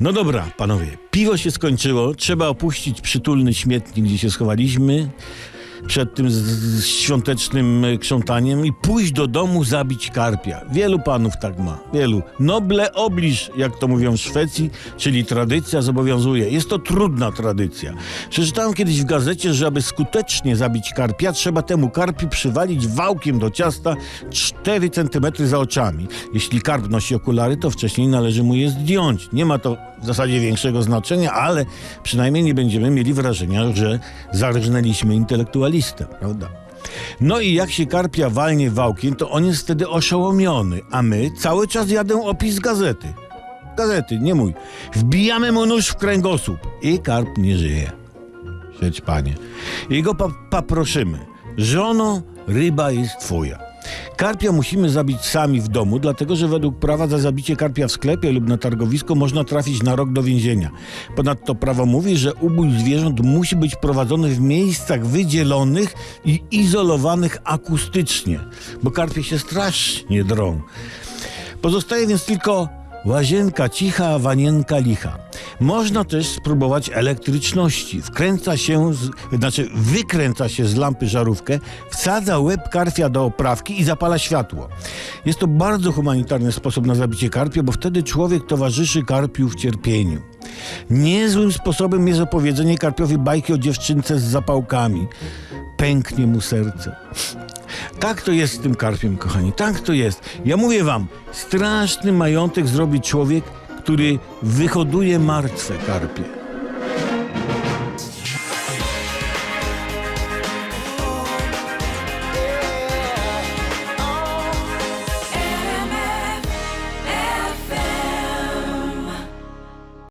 No dobra, panowie, piwo się skończyło, trzeba opuścić przytulny śmietnik, gdzie się schowaliśmy przed tym z- z świątecznym krzątaniem i pójść do domu zabić karpia. Wielu panów tak ma, wielu. Noble obliż, jak to mówią w Szwecji, czyli tradycja zobowiązuje. Jest to trudna tradycja. Przeczytałem kiedyś w gazecie, że aby skutecznie zabić karpia, trzeba temu karpi przywalić wałkiem do ciasta 4 cm za oczami. Jeśli karp nosi okulary, to wcześniej należy mu je zdjąć. Nie ma to w zasadzie większego znaczenia, ale przynajmniej nie będziemy mieli wrażenia, że zarżnęliśmy intelektualistę, prawda? No i jak się karpia walnie wałkiem, to on jest wtedy oszołomiony, a my cały czas jadę opis gazety. Gazety, nie mój. Wbijamy mu nóż w kręgosłup i karp nie żyje. Siedź panie. I go pa paproszymy. Żono, ryba jest twoja. Karpia musimy zabić sami w domu, dlatego że według prawa za zabicie karpia w sklepie lub na targowisku można trafić na rok do więzienia. Ponadto prawo mówi, że ubój zwierząt musi być prowadzony w miejscach wydzielonych i izolowanych akustycznie, bo karpie się strasznie drą. Pozostaje więc tylko łazienka cicha, wanienka licha. Można też spróbować elektryczności. Wkręca się, z, znaczy wykręca się z lampy żarówkę, wsadza łeb karpia do oprawki i zapala światło. Jest to bardzo humanitarny sposób na zabicie karpia, bo wtedy człowiek towarzyszy karpiu w cierpieniu. Niezłym sposobem jest opowiedzenie karpiowi bajki o dziewczynce z zapałkami. Pęknie mu serce. Tak to jest z tym karpiem, kochani, tak to jest. Ja mówię wam, straszny majątek zrobi człowiek, który wyhoduje martwe karpie.